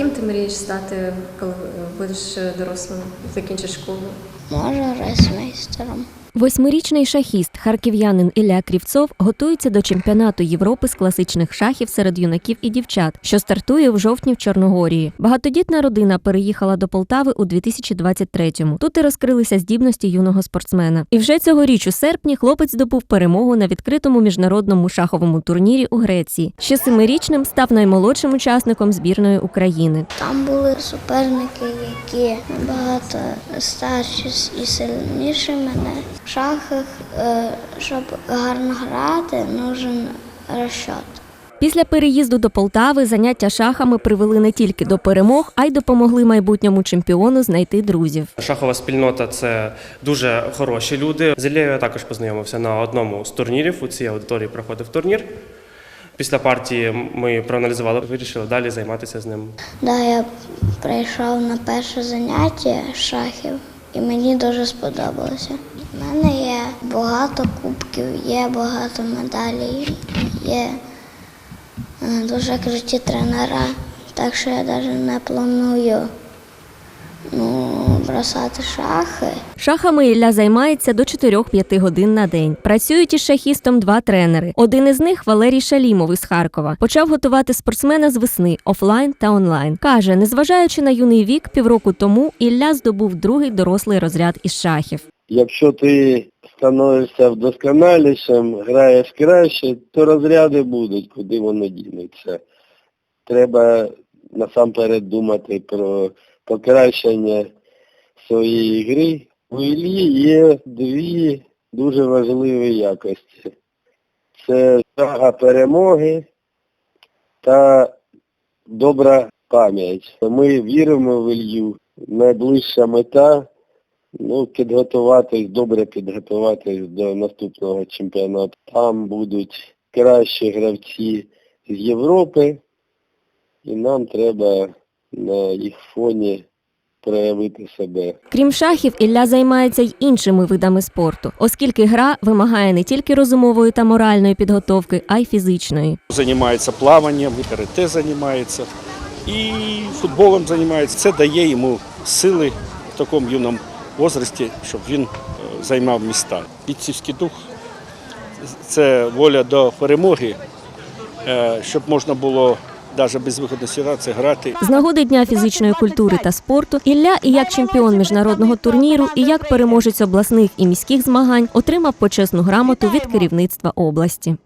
ким ти мрієш стати, коли будеш дорослим, закінчиш школу? Може, рейсмейстером. Восьмирічний шахіст, харків'янин Ілля Крівцов готується до чемпіонату Європи з класичних шахів серед юнаків і дівчат, що стартує в жовтні в Чорногорії. Багатодітна родина переїхала до Полтави у 2023-му. Тут і розкрилися здібності юного спортсмена. І вже цьогоріч у серпні хлопець здобув перемогу на відкритому міжнародному шаховому турнірі у Греції. Ще семирічним став наймолодшим учасником збірної України. Там були суперники, які набагато старші і сильніші мене. В шахах, е, щоб гарно грати, нужен розчот. Після переїзду до Полтави заняття шахами привели не тільки до перемог, а й допомогли майбутньому чемпіону знайти друзів. Шахова спільнота це дуже хороші люди. З Іллею я також познайомився на одному з турнірів. У цій аудиторії проходив турнір. Після партії ми проаналізували, вирішили далі займатися з ним. Да, я прийшов на перше заняття шахів і мені дуже сподобалося. У мене є багато кубків, є багато медалей, є е, дуже круті тренера, так що я навіть не планую ну, бросати шахи. Шахами Ілля займається до 4-5 годин на день. Працюють із шахістом два тренери. Один із них Валерій Шалімов із Харкова. Почав готувати спортсмена з весни офлайн та онлайн. Каже, незважаючи на юний вік, півроку тому Ілля здобув другий дорослий розряд із шахів. Якщо ти становишся вдосконалішим, граєш краще, то розряди будуть, куди воно дінеться. Треба насамперед думати про покращення своєї гри. У Іллі є дві дуже важливі якості. Це жага перемоги та добра пам'ять. Ми віримо в Ілью. Найближча мета Ну, підготуватись, добре підготуватись до наступного чемпіонату. Там будуть кращі гравці з Європи, і нам треба на їх фоні проявити себе. Крім шахів, Ілля займається й іншими видами спорту, оскільки гра вимагає не тільки розумової та моральної підготовки, а й фізичної. Занимается плаванием, и карате занимается, и футболом занимается. Це дає йому сили в такому юному возрасті, щоб він е, займав міста. Бійцівський дух це воля до перемоги, е, щоб можна було навіть без виходу ситуації грати. З нагоди дня фізичної культури та спорту Ілля і як чемпіон міжнародного турніру, і як переможець обласних і міських змагань отримав почесну грамоту від керівництва області.